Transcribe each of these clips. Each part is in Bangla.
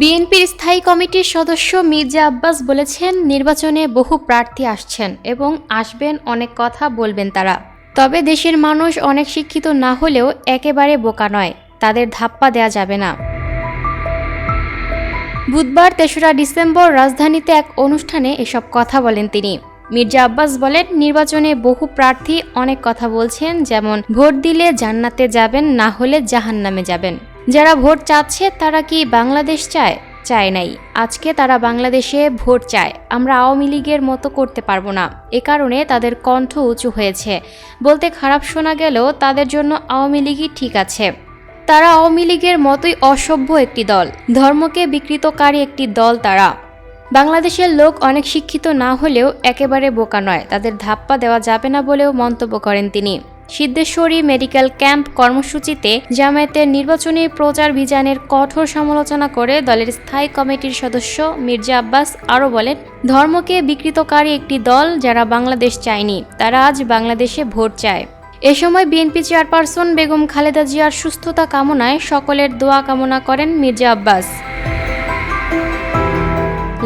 বিএনপির স্থায়ী কমিটির সদস্য মির্জা আব্বাস বলেছেন, নির্বাচনে বহু প্রার্থী আসছেন এবং আসবেন অনেক কথা বলবেন তারা। তবে দেশের মানুষ অনেক শিক্ষিত না হলেও একেবারে বোকা নয়, তাদের ধাপ্পা দেয়া যাবে না। বুধবার তেসরা ডিসেম্বর রাজধানীতে এক অনুষ্ঠানে এসব কথা বলেন তিনি। মির্জা আব্বাস বলেন, নির্বাচনে বহু প্রার্থী অনেক কথা বলছেন, যেমন, ভোট দিলে জান্নাতে যাবেন, না হলে জাহান্নামে যাবেন। যারা ভোট চাচ্ছে, তারা কি বাংলাদেশ চায়? চায় নাই। আজকে তারা বাংলাদেশে ভোট চায়। আমরা আওয়ামী লীগের মতো করতে পারব না। এ কারণে তাদের কণ্ঠ উঁচু হয়েছে। বলতে খারাপ শোনা গেলেও তাদের জন্য আওয়ামী লীগই ঠিক আছে। তারা আওয়ামী লীগের মতোই অসভ্য একটি দল। ধর্মকে বিকৃতকারী একটি দল তারা। বাংলাদেশের লোক অনেক শিক্ষিত না হলেও একেবারে বোকা নয়। তাদের ধাপ্পা দেওয়া যাবে না বলেও মন্তব্য করেন তিনি। সিদ্ধেশ্বরী মেডিকেল ক্যাম্প কর্মসূচিতে জামায়াতের নির্বাচনী প্রচার বিজানের কঠোর সমালোচনা করে দলের স্থায়ী কমিটির সদস্য মির্জা আব্বাস আরও বলেন, ধর্মকে বিকৃতকারী একটি দল যারা বাংলাদেশ চায়নি, তারা আজ বাংলাদেশে ভোট চায়। এ সময় বিএনপি চেয়ারপারসন বেগম খালেদা জিয়ার সুস্থতা কামনায় সকলের দোয়া কামনা করেন Mirza Abbas.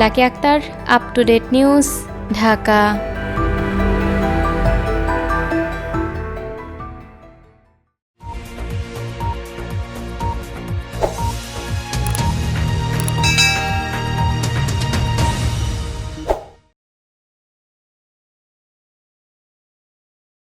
Lucky Akter, up to date news, Dhaka.